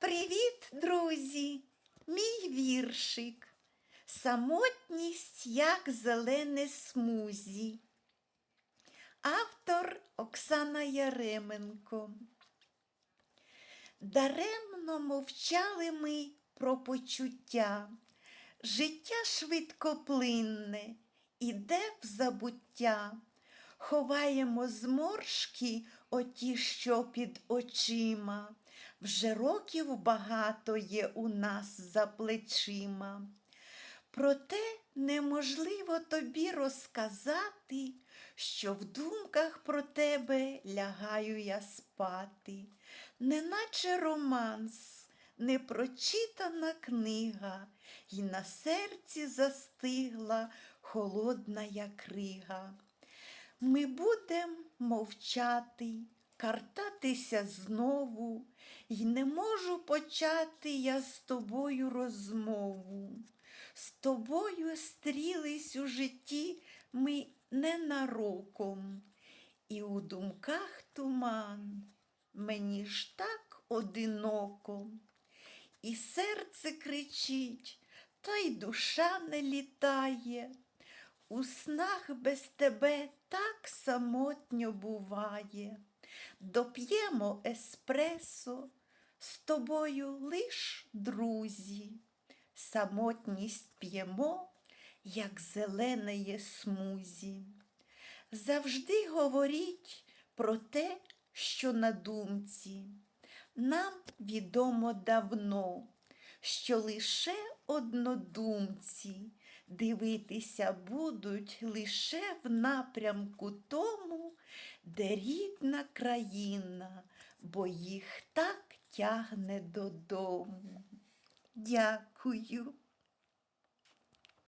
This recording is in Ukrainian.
Привіт, друзі! Мій віршик. Самотність як зелене смузі. Автор Оксана Яременко. Даремно мовчали ми про почуття. Життя швидкоплинне, іде в забуття. Ховаємо зморшки оті, що під очима. Вже років багато є у нас за плечима. Проте неможливо тобі розказати, що в думках про тебе лягаю я спати, неначе романс, непрочитана книга, І на серці застигла холодна крига. Ми будем мовчати, картатися знову, й не можу почати я з тобою розмову. З тобою стрілись у житті ми ненароком, і у думках туман, мені ж так одиноко, і серце кричить, та й душа не літає. У снах без тебе так самотньо буває. Доп'ємо еспресо, з тобою лиш друзі. Самотність п'ємо, як зеленеє смузі. Завжди говоріть про те, що на думці. Нам відомо давно, що лише однодумці дивитися будуть лише в напрямку тому, де рідна країна, бо їх так тягне додому. Дякую.